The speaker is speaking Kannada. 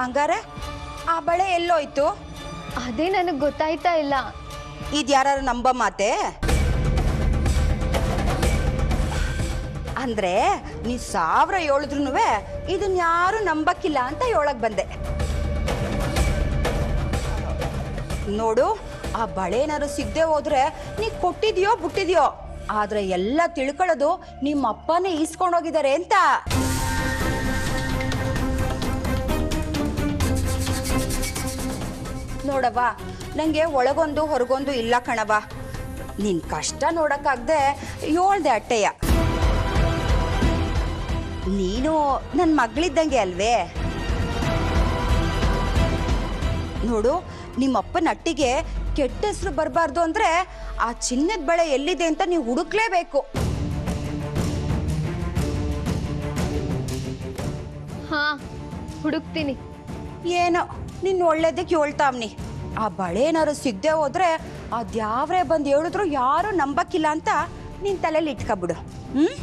ಹಂಗಾರೆ ಆ ಬಳೆ ಎಲ್ಲೋಯ್ತು? ಅದೇ ನನಗೆ ಗೊತ್ತಾಯ್ತಾ ಇಲ್ಲ. ಇದ್ಯಾರು ನಂಬ ಮಾತೆ? ಅಂದ್ರೆ ನೀ ಸಾವಿರ ಹೇಳಿದ್ರು ಇದನ್ನ ಯಾರು ನಂಬಕ್ಕಿಲ್ಲ ಅಂತ ಹೇಳಕ್ ಬಂದೆ. ನೋಡು ಆ ಬಳೆನಾರು ಸಿಗದೆ ಹೋದ್ರೆ ನೀ ಕೊಟ್ಟಿದ್ಯೋ ಬಿಟ್ಟಿದ್ಯೋ ಆದ್ರೆ ಎಲ್ಲ ತಿಳ್ಕೊಳ್ಳೋದು ನಿಮ್ಮ ಅಪ್ಪನೇ ಈಸ್ಕೊಂಡೋಗಿದ್ದಾರೆ ಅಂತ. ನೋಡವ್ವ. ನಂಗೆ ಒಳಗೊಂದು ಹೊರಗೊಂದು ಇಲ್ಲ ಕಣವ ನಿನ್ ಕಷ್ಟ ನೋಡಕ್ಕಾಗ್ದೆ ಹೇಳ್ದೆ ಅಟ್ಟೆಯ ನೀನು ನನ್ನ ಮಗಳಿದ್ದಂಗೆ ಅಲ್ವೇ? ನೋಡು ನಿಮ್ಮಪ್ಪನ ಅಟ್ಟಿಗೆ ಕೆಟ್ಟ ಹೆಸರು ಬರಬಾರ್ದು ಅಂದ್ರೆ ಆ ಚಿನ್ನದ ಬಳೆ ಎಲ್ಲಿದೆ ಅಂತ ನೀವು ಹುಡುಕ್ಲೇಬೇಕು. ಹಾ ಹುಡುಕ್ತೀನಿ. ಏನೋ ನಿನ್ನ ಒಳ್ಳೇದಕ್ಕೆ ಹೇಳ್ತಾವ್ನಿ. ಆ ಬಳೆ ಏನಾರು ಸಿಗದೆ ಹೋದ್ರೆ ಅದ್ಯಾವ್ರೇ ಬಂದು ಹೇಳಿದ್ರು ಯಾರು ನಂಬಕ್ಕಿಲ್ಲ ಅಂತ ನಿನ್ ತಲೆಯಲ್ಲಿ ಇಟ್ಕೊಬಿಡು ಹ್ಮ್?